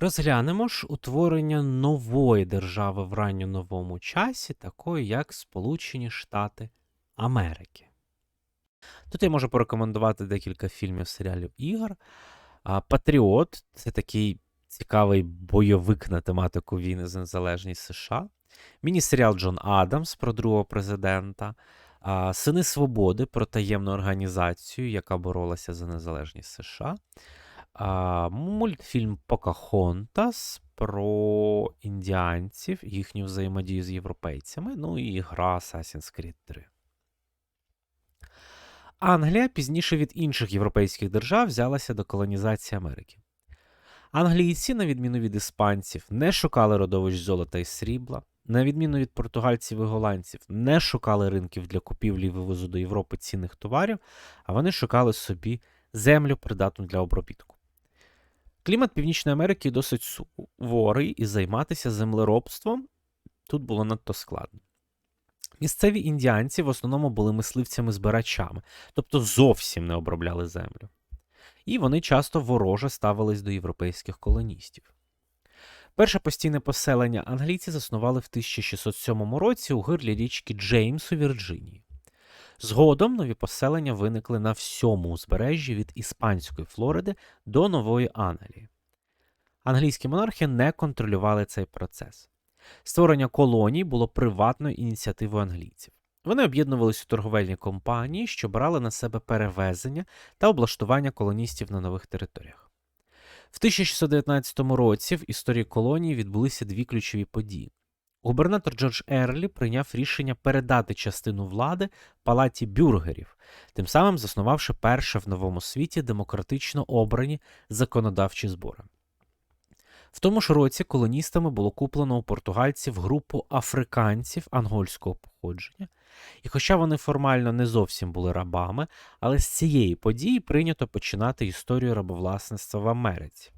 Розглянемо ж утворення нової держави в ранньоновому часі, такої як Сполучені Штати Америки. Тут я можу порекомендувати декілька фільмів, серіалів ігор. Патріот це такий цікавий бойовик на тематику війни за незалежність США. Міні-серіал Джон Адамс про другого президента. Сини Свободи про таємну організацію, яка боролася за незалежність США. А, Мультфільм Покахонтас про індіанців, їхню взаємодію з європейцями. Ну і гра Assassin's Creed 3. Англія пізніше від інших європейських держав взялася до колонізації Америки. Англійці, на відміну від іспанців, не шукали родовищ золота і срібла, на відміну від португальців і голландців, не шукали ринків для купівлі і вивозу до Європи цінних товарів, а вони шукали собі землю, придатну для обробітку. Клімат Північної Америки досить суворий, і займатися землеробством тут було надто складно. Місцеві індіанці в основному були мисливцями-збирачами, тобто зовсім не обробляли землю. І вони часто вороже ставились до європейських колоністів. Перше постійне поселення англійці заснували в 1607 році у гирлі річки Джеймс у Вірджинії. Згодом нові поселення виникли на всьому узбережжі від Іспанської Флориди до Нової Англії. Англійські монархи не контролювали цей процес. Створення колоній було приватною ініціативою англійців. Вони об'єднувалися у торговельні компанії, що брали на себе перевезення та облаштування колоністів на нових територіях. В 1619 році в історії колонії відбулися дві ключові події. Губернатор Джордж Ерлі прийняв рішення передати частину влади палаті бюргерів, тим самим заснувавши перше в новому світі демократично обрані законодавчі збори. В тому ж році колоністами було куплено у португальців групу африканців ангольського походження, і хоча вони формально не зовсім були рабами, але з цієї події прийнято починати історію рабовласництва в Америці.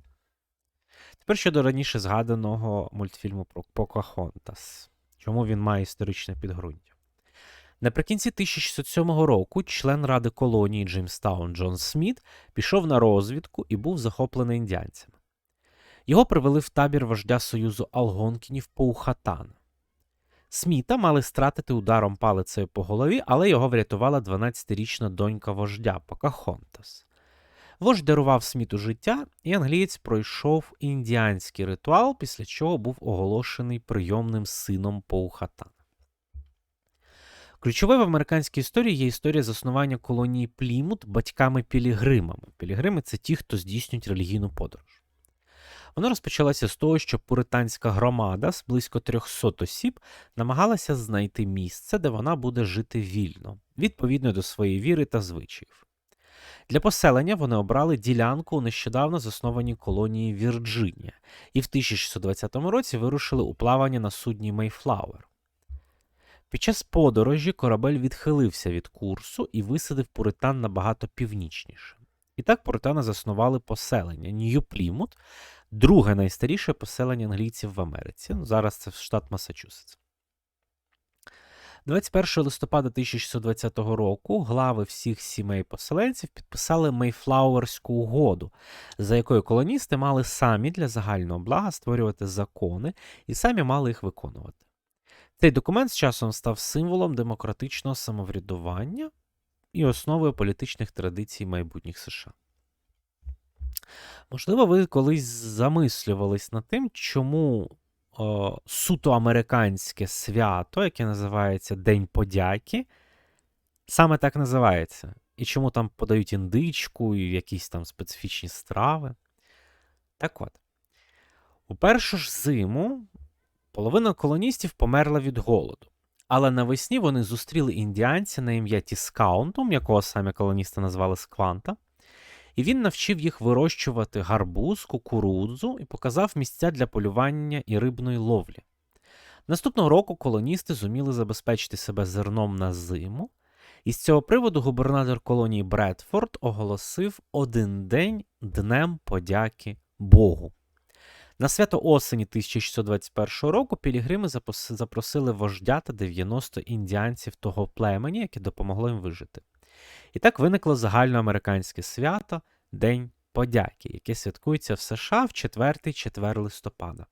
Тепер щодо раніше згаданого мультфільму про Покахонтас, чому він має історичне підґрунтя. Наприкінці 1607 року член ради колонії Джеймстаун Джон Сміт пішов на розвідку і був захоплений індіанцями. Його привели в табір вождя Союзу Алгонкінів Поухатана. Сміта мали стратити ударом палицею по голові, але його врятувала 12-річна донька вождя Покахонтас. Вождь дарував сміту життя, і англієць пройшов індіанський ритуал, після чого був оголошений прийомним сином Поухатана. Ключовою в американській історії є історія заснування колонії Плімут батьками-пілігримами. Пілігрими це ті, хто здійснюють релігійну подорож. Вона розпочалася з того, що пуританська громада з близько 300 осіб намагалася знайти місце, де вона буде жити вільно, відповідно до своєї віри та звичаїв. Для поселення вони обрали ділянку у нещодавно заснованій колонії Вірджинія і в 1620 році вирушили у плавання на судні Мейфлауер. Під час подорожі корабель відхилився від курсу і висадив пуритан набагато північніше. І так пуритани заснували поселення Нью-Плімут, друге найстаріше поселення англійців в Америці. Ну, Зараз це штат Масачусетс. 21 листопада 1620 року глави всіх сімей поселенців підписали Мейфлауерську угоду, за якою колоністи мали самі для загального блага створювати закони і самі мали їх виконувати. Цей документ з часом став символом демократичного самоврядування і основою політичних традицій майбутніх США. Можливо, ви колись замислювались над тим, чому о, суто американське свято, яке називається День подяки, саме так називається. І чому там подають індичку і якісь там специфічні страви. Так от, у першу ж зиму половина колоністів померла від голоду. Але навесні вони зустріли індіанця на ім'я Тіскаунтум, якого самі колоністи назвали Скванта, і він навчив їх вирощувати гарбуз, кукурудзу і показав місця для полювання і рибної ловлі. Наступного року колоністи зуміли забезпечити себе зерном на зиму, і з цього приводу губернатор колонії Бредфорд оголосив один день Днем подяки Богу. На свято осені 1621 року Пілігрими запросили вождя та 90 індіанців того племені, які допомогли їм вижити. І так виникло загальноамериканське свято День подяки, яке святкується в США в 4 четвер листопада.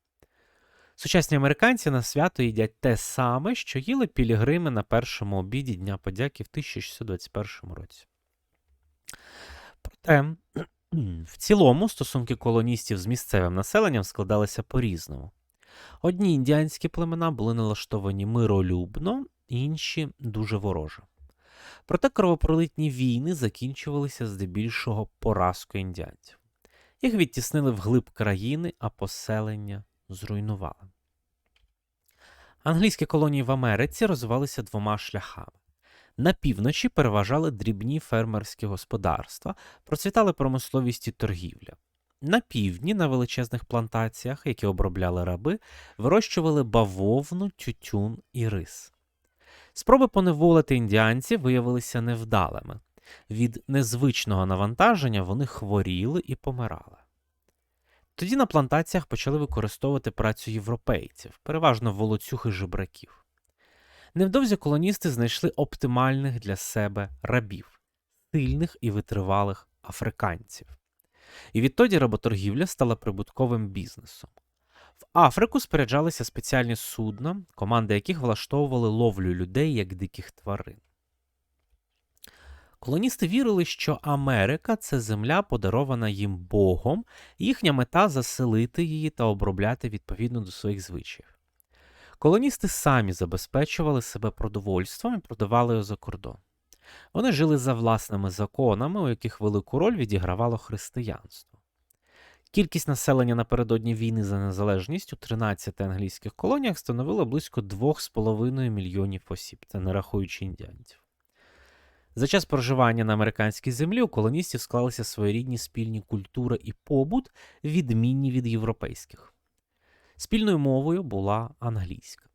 Сучасні американці на свято їдять те саме, що їли пілігрими на першому обіді Дня подяки в 1621 році. Проте, в цілому, стосунки колоністів з місцевим населенням складалися по-різному. Одні індіанські племена були налаштовані миролюбно, інші дуже вороже. Проте кровопролитні війни закінчувалися здебільшого поразкою індіанців. Їх відтіснили вглиб країни, а поселення зруйнували. Англійські колонії в Америці розвивалися двома шляхами. На півночі переважали дрібні фермерські господарства, процвітали промисловість і торгівля. На півдні, на величезних плантаціях, які обробляли раби, вирощували бавовну, тютюн і рис. Спроби поневолити індіанців виявилися невдалими. Від незвичного навантаження вони хворіли і помирали. Тоді на плантаціях почали використовувати працю європейців, переважно волоцюг і жебраків. Невдовзі колоністи знайшли оптимальних для себе рабів, сильних і витривалих африканців. І відтоді работоргівля стала прибутковим бізнесом. В Африку споряджалися спеціальні судна, команди яких влаштовували ловлю людей як диких тварин. Колоністи вірили, що Америка це земля, подарована їм Богом, і їхня мета заселити її та обробляти відповідно до своїх звичаїв. Колоністи самі забезпечували себе продовольством і продавали його за кордон. Вони жили за власними законами, у яких велику роль відігравало християнство. Кількість населення напередодні війни за незалежність у 13 англійських колоніях становила близько 2,5 мільйонів осіб, це не рахуючи індіанців. За час проживання на американській землі у колоністів склалися своєрідні спільні культура і побут, відмінні від європейських. Спільною мовою була англійська.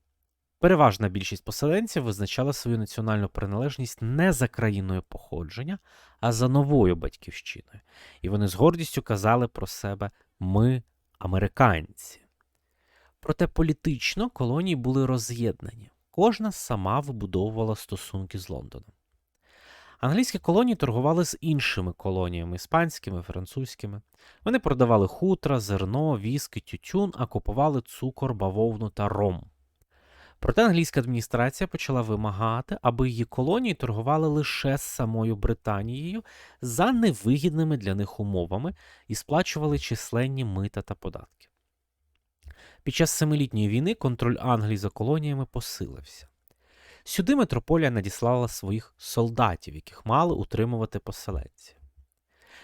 Переважна більшість поселенців визначала свою національну приналежність не за країною походження, а за новою батьківщиною. І вони з гордістю казали про себе ми американці. Проте політично колонії були роз'єднані, кожна сама вибудовувала стосунки з Лондоном. Англійські колонії торгували з іншими колоніями іспанськими, французькими. Вони продавали хутра, зерно, віски, тютюн, а купували цукор, бавовну та ром. Проте англійська адміністрація почала вимагати, аби її колонії торгували лише з самою Британією за невигідними для них умовами і сплачували численні мита та податки. Під час Семилітньої війни контроль Англії за колоніями посилився. Сюди митрополія надіслала своїх солдатів, яких мали утримувати поселенці.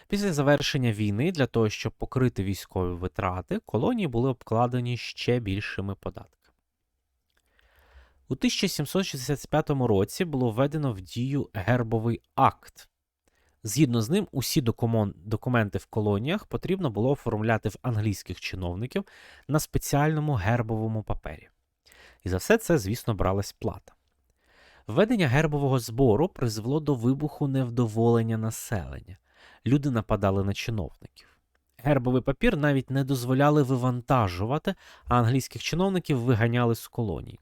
Після завершення війни, для того, щоб покрити військові витрати, колонії були обкладені ще більшими податками. У 1765 році було введено в дію гербовий акт. Згідно з ним, усі документи в колоніях потрібно було оформляти в англійських чиновників на спеціальному гербовому папері. І за все це, звісно, бралась плата. Введення гербового збору призвело до вибуху невдоволення населення. Люди нападали на чиновників. Гербовий папір навіть не дозволяли вивантажувати, а англійських чиновників виганяли з колоній.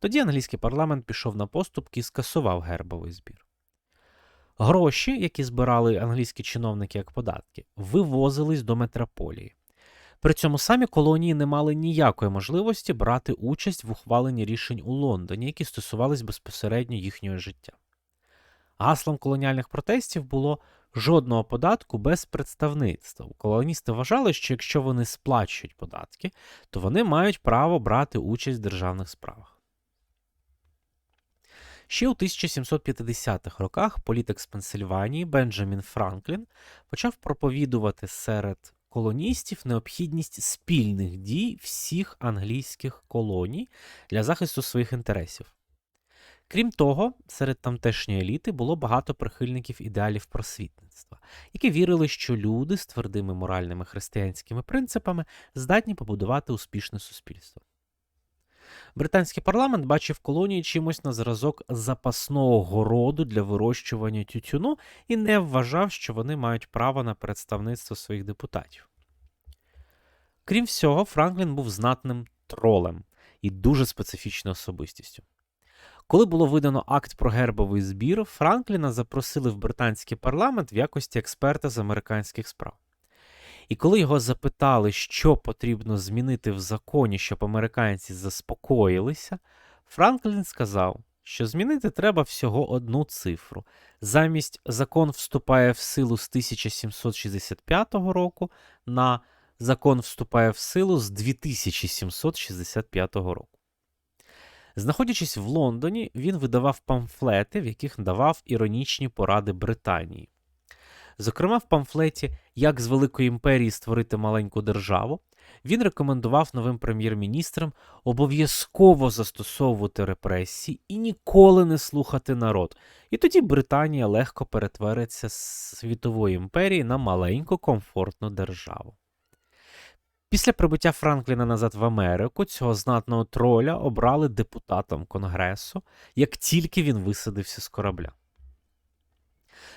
Тоді англійський парламент пішов на поступки і скасував гербовий збір. Гроші, які збирали англійські чиновники як податки, вивозились до метрополії. При цьому самі колонії не мали ніякої можливості брати участь в ухваленні рішень у Лондоні, які стосувались безпосередньо їхнього життя. Гаслом колоніальних протестів було жодного податку без представництва. Колоністи вважали, що якщо вони сплачують податки, то вони мають право брати участь в державних справах. Ще у 1750-х роках політик з Пенсильванії Бенджамін Франклін почав проповідувати серед колоністів необхідність спільних дій всіх англійських колоній для захисту своїх інтересів. Крім того, серед тамтешньої еліти було багато прихильників ідеалів просвітництва, які вірили, що люди з твердими моральними християнськими принципами здатні побудувати успішне суспільство. Британський парламент бачив колонії чимось на зразок запасного городу для вирощування тютюну і не вважав, що вони мають право на представництво своїх депутатів. Крім всього, Франклін був знатним тролем і дуже специфічною особистістю. Коли було видано акт про гербовий збір, Франкліна запросили в британський парламент в якості експерта з американських справ. І коли його запитали, що потрібно змінити в законі, щоб американці заспокоїлися, Франклін сказав, що змінити треба всього одну цифру. Замість закон вступає в силу з 1765 року на закон вступає в силу з 2765 року. Знаходячись в Лондоні, він видавав памфлети, в яких давав іронічні поради Британії. Зокрема, в памфлеті Як з Великої імперії створити маленьку державу, він рекомендував новим прем'єр-міністрам обов'язково застосовувати репресії і ніколи не слухати народ. І тоді Британія легко перетвориться з світової імперії на маленьку комфортну державу. Після прибуття Франкліна назад в Америку цього знатного троля обрали депутатом Конгресу, як тільки він висадився з корабля.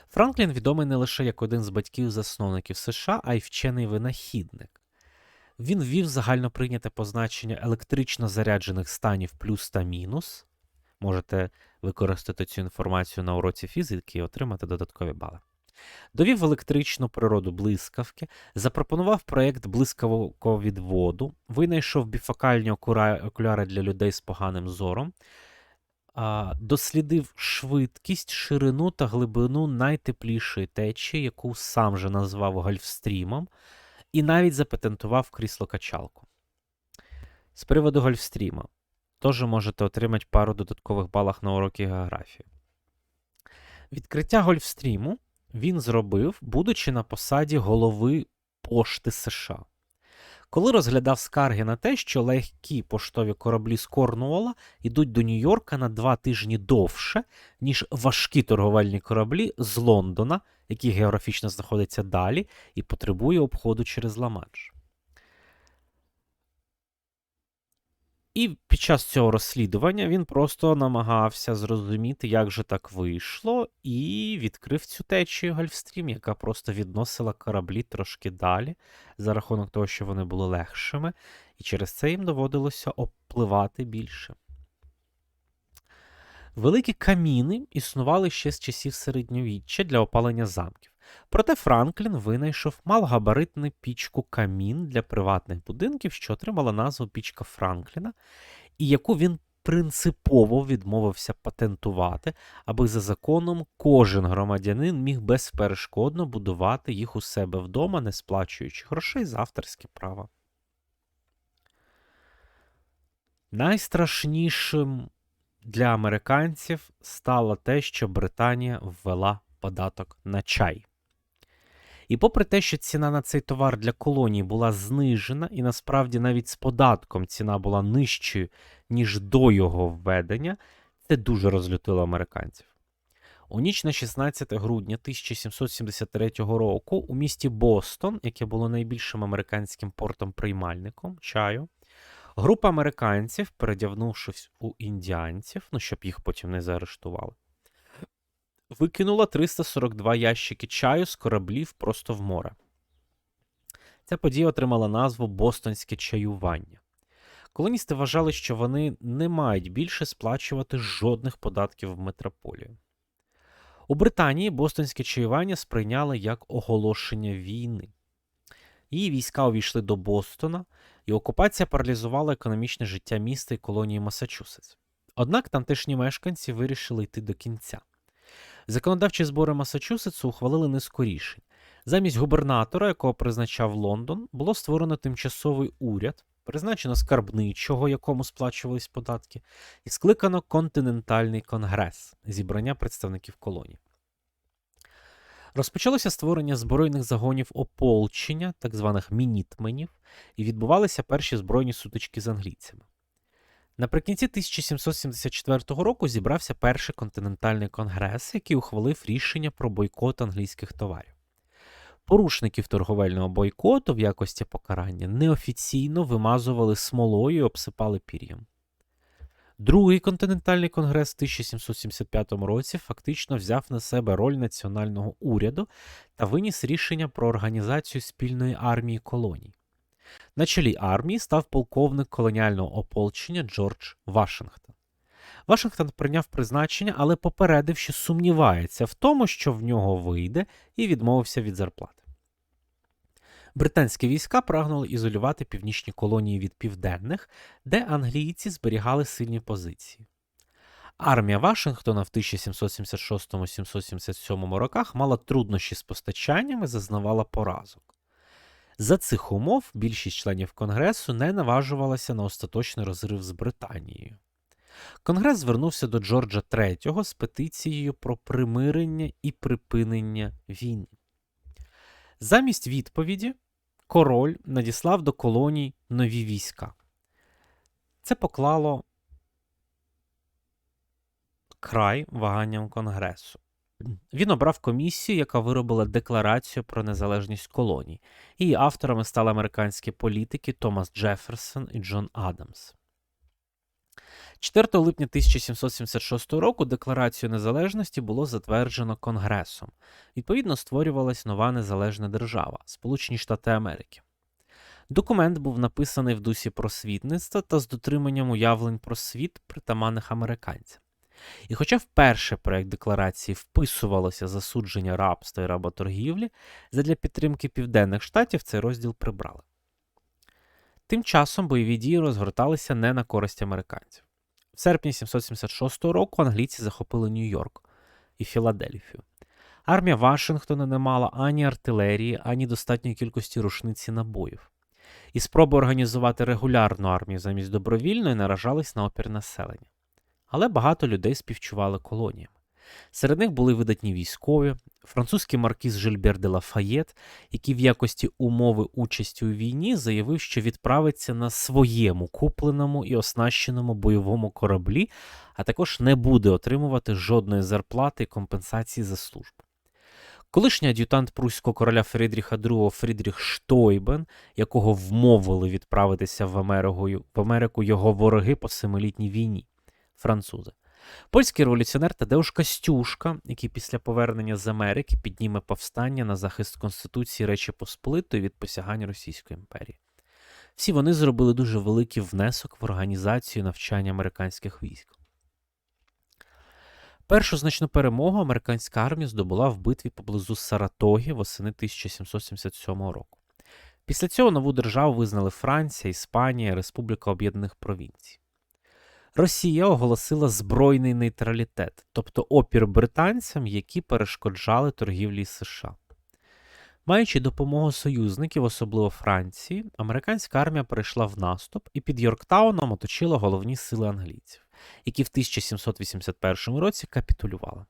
Франклін відомий не лише як один з батьків-засновників США, а й вчений винахідник. Він ввів загально прийняте позначення електрично заряджених станів плюс та мінус. Можете використати цю інформацію на уроці фізики і отримати додаткові бали. Довів електричну природу блискавки, запропонував проєкт блискавого відводу, винайшов біфокальні окуляри для людей з поганим зором, дослідив швидкість, ширину та глибину найтеплішої течії, яку сам же назвав Гольфстрімом, і навіть запатентував крісло-качалку. З приводу Гольфстріма теж можете отримати пару додаткових балах на уроки географії. Відкриття Гольфстріму він зробив, будучи на посаді голови пошти США. Коли розглядав скарги на те, що легкі поштові кораблі з Корнуола йдуть до Нью-Йорка на два тижні довше, ніж важкі торговельні кораблі з Лондона, які географічно знаходяться далі, і потребує обходу через Ла-Манш. І під час цього розслідування він просто намагався зрозуміти, як же так вийшло, і відкрив цю течію Гольфстрім, яка просто відносила кораблі трошки далі, за рахунок того, що вони були легшими, і через це їм доводилося опливати більше. Великі каміни існували ще з часів середньовіччя для опалення замків. Проте Франклін винайшов малогабаритну пічку камін для приватних будинків, що отримала назву пічка Франкліна, і яку він принципово відмовився патентувати, аби за законом кожен громадянин міг безперешкодно будувати їх у себе вдома, не сплачуючи грошей за авторське право. Найстрашнішим для американців стало те, що Британія ввела податок на чай. І попри те, що ціна на цей товар для колонії була знижена, і насправді навіть з податком ціна була нижчою, ніж до його введення, це дуже розлютило американців. У ніч на 16 грудня 1773 року у місті Бостон, яке було найбільшим американським портом-приймальником чаю, група американців, передягнувшись у індіанців, ну щоб їх потім не заарештували, викинула 342 ящики чаю з кораблів просто в море. Ця подія отримала назву Бостонське чаювання. Колоністи вважали, що вони не мають більше сплачувати жодних податків в метрополію. У Британії Бостонське чаювання сприйняли як оголошення війни. Її війська увійшли до Бостона, і окупація паралізувала економічне життя міста і колонії Масачусетс. Однак тамтешні мешканці вирішили йти до кінця. Законодавчі збори Масачусетсу ухвалили низку рішень. Замість губернатора, якого призначав Лондон, було створено тимчасовий уряд, призначено скарбничого, якому сплачувались податки, і скликано континентальний конгрес зібрання представників колонії. Розпочалося створення збройних загонів ополчення, так званих мінітменів, і відбувалися перші збройні сутички з англійцями. Наприкінці 1774 року зібрався перший континентальний конгрес, який ухвалив рішення про бойкот англійських товарів. Порушників торговельного бойкоту в якості покарання неофіційно вимазували смолою і обсипали пір'ям. Другий континентальний конгрес в 1775 році фактично взяв на себе роль національного уряду та виніс рішення про організацію спільної армії колоній. На чолі армії став полковник колоніального ополчення Джордж Вашингтон. Вашингтон прийняв призначення, але попередив, що сумнівається в тому, що в нього вийде, і відмовився від зарплати. Британські війська прагнули ізолювати північні колонії від південних, де англійці зберігали сильні позиції. Армія Вашингтона в 1776-777 роках мала труднощі з постачаннями, зазнавала поразок. За цих умов більшість членів Конгресу не наважувалася на остаточний розрив з Британією. Конгрес звернувся до Джорджа III з петицією про примирення і припинення війни. Замість відповіді король надіслав до колоній нові війська. Це поклало край ваганням Конгресу. Він обрав комісію, яка виробила декларацію про незалежність колоній. Її авторами стали американські політики Томас Джеферсон і Джон Адамс. 4 липня 1776 року Декларацію незалежності було затверджено Конгресом. Відповідно, створювалась нова незалежна держава Сполучені Штати Америки. Документ був написаний в дусі просвітництва та з дотриманням уявлень про світ притаманних американцям. І хоча вперше проект декларації вписувалося засудження рабства і работоргівлі, задля підтримки південних штатів цей розділ прибрали. Тим часом бойові дії розгорталися не на користь американців. В серпні 776 року англійці захопили Нью-Йорк і Філадельфію. Армія Вашингтона не мала ані артилерії, ані достатньої кількості рушниці набоїв. І спроби організувати регулярну армію замість добровільної наражались на опір населення але багато людей співчували колоніям. Серед них були видатні військові, французький маркіз Жильбер де Лафаєт, який в якості умови участі у війні заявив, що відправиться на своєму купленому і оснащеному бойовому кораблі, а також не буде отримувати жодної зарплати і компенсації за службу. Колишній ад'ютант пруського короля Фрідріха II Фрідріх Штойбен, якого вмовили відправитися в Америку, в Америку його вороги по семилітній війні французи. Польський революціонер Тадеуш Костюшка, який після повернення з Америки підніме повстання на захист Конституції Речі Посполитої від посягань Російської імперії. Всі вони зробили дуже великий внесок в організацію навчання американських військ. Першу значну перемогу американська армія здобула в битві поблизу Саратогі восени 1777 року. Після цього нову державу визнали Франція, Іспанія, Республіка Об'єднаних Провінцій. Росія оголосила збройний нейтралітет, тобто опір британцям, які перешкоджали торгівлі США. Маючи допомогу союзників, особливо Франції, американська армія перейшла в наступ і під Йорктауном оточила головні сили англійців, які в 1781 році капітулювали.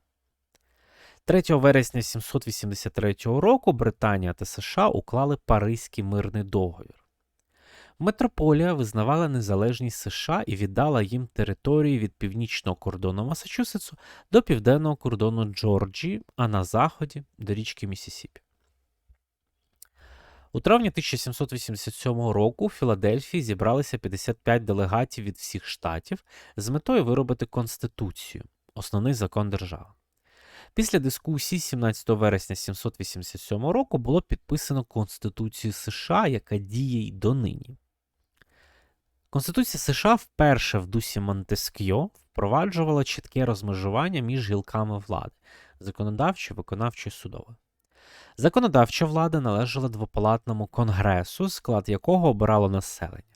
3 вересня 783 року Британія та США уклали Паризький мирний договір. Метрополія визнавала незалежність США і віддала їм території від північного кордону Масачусетсу до південного кордону Джорджії, а на заході до річки Місісіпі. У травні 1787 року у Філадельфії зібралися 55 делегатів від всіх штатів з метою виробити Конституцію, основний закон держави. Після дискусії 17 вересня 787 року було підписано Конституцію США, яка діє й донині. Конституція США вперше в дусі Монтескьо впроваджувала чітке розмежування між гілками влади законодавчої, виконавчої судової. Законодавча влада належала двопалатному конгресу, склад якого обирало населення,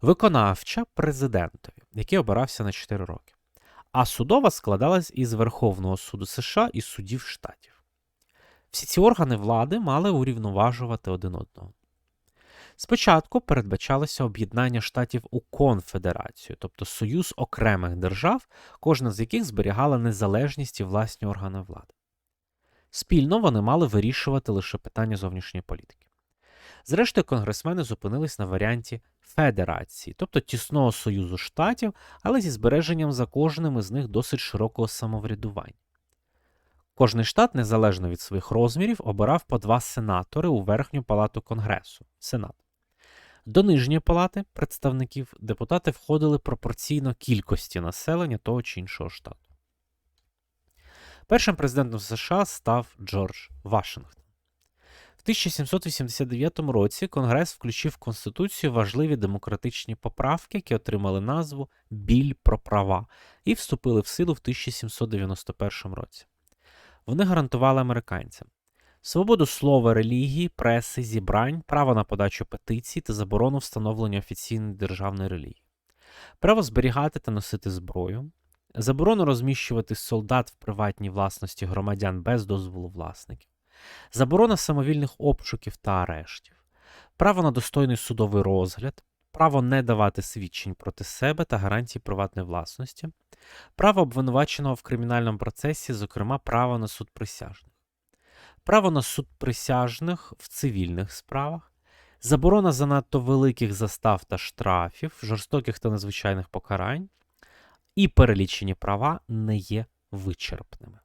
виконавча президентові, який обирався на 4 роки. А судова складалась із Верховного суду США і судів штатів. Всі ці органи влади мали урівноважувати один одного. Спочатку передбачалося об'єднання штатів у конфедерацію, тобто союз окремих держав, кожна з яких зберігала незалежність і власні органи влади. Спільно вони мали вирішувати лише питання зовнішньої політики. Зрештою, конгресмени зупинились на варіанті федерації, тобто тісного союзу штатів, але зі збереженням за кожним із них досить широкого самоврядування. Кожний штат, незалежно від своїх розмірів, обирав по два сенатори у верхню палату Конгресу Сенат. До нижньої палати представників депутати входили пропорційно кількості населення того чи іншого штату. Першим президентом США став Джордж Вашингтон. В 1789 році Конгрес включив в Конституцію важливі демократичні поправки, які отримали назву Біль про права і вступили в силу в 1791 році. Вони гарантували американцям свободу слова, релігії, преси, зібрань, право на подачу петицій та заборону встановлення офіційної державної релігії, право зберігати та носити зброю, заборону розміщувати солдат в приватній власності громадян без дозволу власників, заборона самовільних обшуків та арештів, право на достойний судовий розгляд, право не давати свідчень проти себе та гарантії приватної власності, право обвинуваченого в кримінальному процесі, зокрема право на суд присяжних, право на суд присяжних в цивільних справах, заборона занадто великих застав та штрафів, жорстоких та незвичайних покарань, і перелічені права не є вичерпними.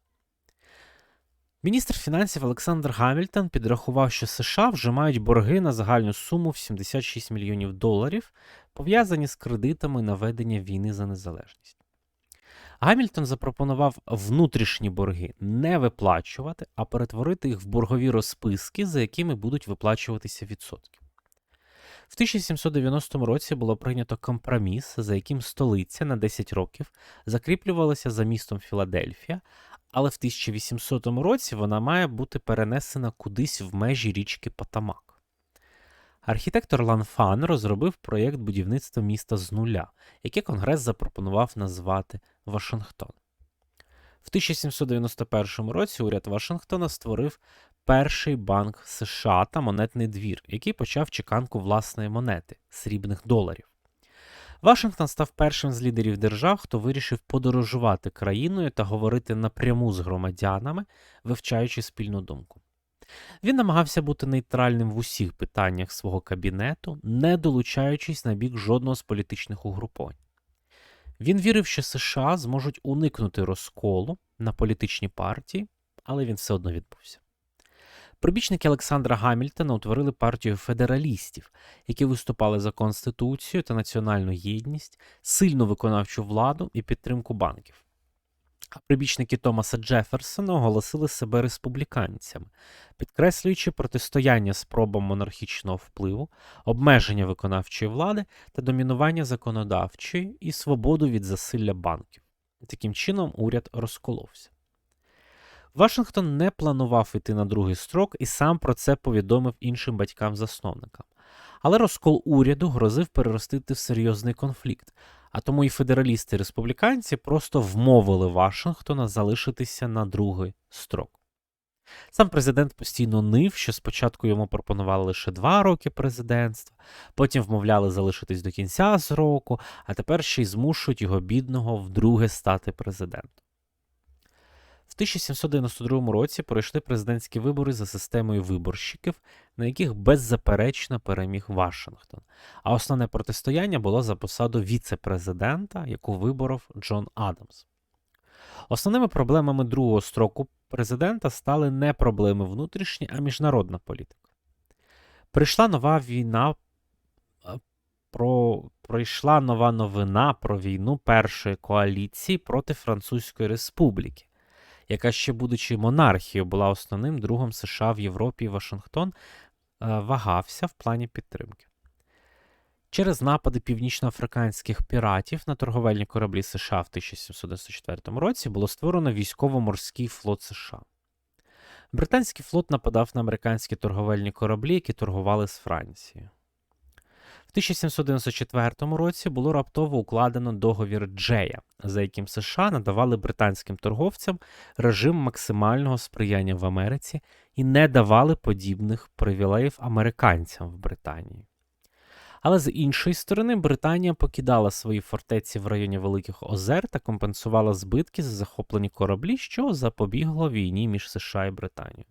Міністр фінансів Олександр Гамільтон підрахував, що США вже мають борги на загальну суму в 76 мільйонів доларів, пов'язані з кредитами на ведення війни за незалежність. Гамільтон запропонував внутрішні борги не виплачувати, а перетворити їх в боргові розписки, за якими будуть виплачуватися відсотки. В 1790 році було прийнято компроміс, за яким столиця на 10 років закріплювалася за містом Філадельфія, але в 1800 році вона має бути перенесена кудись в межі річки Потамак. Архітектор Ланфан розробив проєкт будівництва міста з нуля, яке Конгрес запропонував назвати Вашингтон. В 1791 році уряд Вашингтона створив перший банк США та монетний двір, який почав чеканку власної монети срібних доларів. Вашингтон став першим з лідерів держав, хто вирішив подорожувати країною та говорити напряму з громадянами, вивчаючи спільну думку. Він намагався бути нейтральним в усіх питаннях свого кабінету, не долучаючись на бік жодного з політичних угруповань. Він вірив, що США зможуть уникнути розколу на політичні партії, але він все одно відбувся. Прибічники Олександра Гамільтона утворили партію федералістів, які виступали за конституцію та національну єдність, сильну виконавчу владу і підтримку банків. Прибічники Томаса Джеферсона оголосили себе республіканцями, підкреслюючи протистояння спробам монархічного впливу, обмеження виконавчої влади та домінування законодавчої і свободу від засилля банків. Таким чином, уряд розколовся. Вашингтон не планував йти на другий строк і сам про це повідомив іншим батькам-засновникам. Але розкол уряду грозив переростити в серйозний конфлікт, а тому і федералісти і республіканці просто вмовили Вашингтона залишитися на другий строк. Сам президент постійно нив, що спочатку йому пропонували лише два роки президентства, потім вмовляли залишитись до кінця сроку, а тепер ще й змушують його бідного вдруге стати президентом. В 1792 році пройшли президентські вибори за системою виборщиків, на яких беззаперечно переміг Вашингтон. А основне протистояння було за посаду віце-президента, яку виборов Джон Адамс. Основними проблемами другого строку президента стали не проблеми внутрішні, а міжнародна політика. Прийшла нова війна. Про пройшла нова новина про війну першої коаліції проти Французької Республіки яка ще, будучи монархією, була основним другом США в Європі і Вашингтон, е, вагався в плані підтримки. Через напади північноафриканських піратів на торговельні кораблі США в 1794 році було створено військово-морський флот США. Британський флот нападав на американські торговельні кораблі, які торгували з Францією. В 1794 році було раптово укладено договір Джея, за яким США надавали британським торговцям режим максимального сприяння в Америці і не давали подібних привілеїв американцям в Британії. Але з іншої сторони, Британія покидала свої фортеці в районі Великих Озер та компенсувала збитки за захоплені кораблі, що запобігло війні між США і Британією.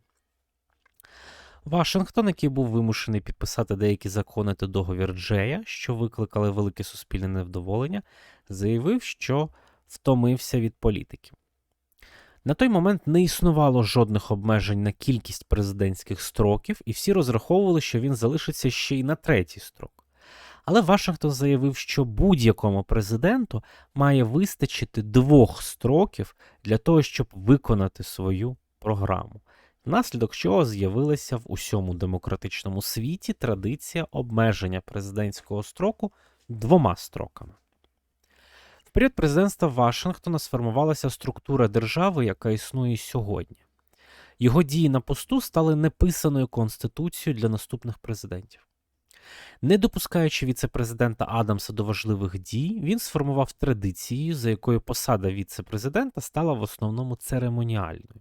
Вашингтон, який був вимушений підписати деякі закони та договір Джея, що викликали велике суспільне невдоволення, заявив, що втомився від політики. На той момент не існувало жодних обмежень на кількість президентських строків, і всі розраховували, що він залишиться ще й на третій строк. Але Вашингтон заявив, що будь-якому президенту має вистачити двох строків для того, щоб виконати свою програму. Внаслідок чого з'явилася в усьому демократичному світі традиція обмеження президентського строку двома строками. В період президентства Вашингтона сформувалася структура держави, яка існує сьогодні. Його дії на посту стали неписаною конституцією для наступних президентів. Не допускаючи віце-президента Адамса до важливих дій, він сформував традицію, за якою посада віце-президента стала в основному церемоніальною.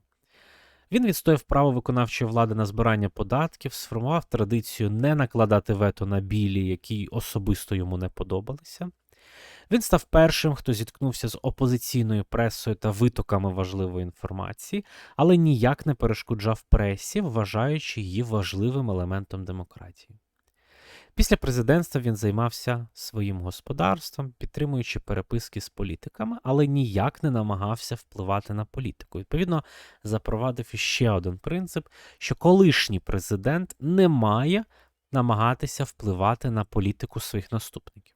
Він відстояв право виконавчої влади на збирання податків, сформував традицію не накладати вето на білі, які особисто йому не подобалися. Він став першим, хто зіткнувся з опозиційною пресою та витоками важливої інформації, але ніяк не перешкоджав пресі, вважаючи її важливим елементом демократії. Після президентства він займався своїм господарством, підтримуючи переписки з політиками, але ніяк не намагався впливати на політику. Відповідно, запровадив іще один принцип, що колишній президент не має намагатися впливати на політику своїх наступників.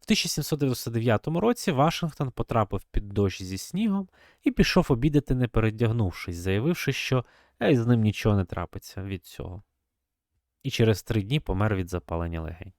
В 1799 році Вашингтон потрапив під дощ зі снігом і пішов обідати, не передягнувшись, заявивши, що з ним нічого не трапиться від цього. І через три дні помер від запалення легень.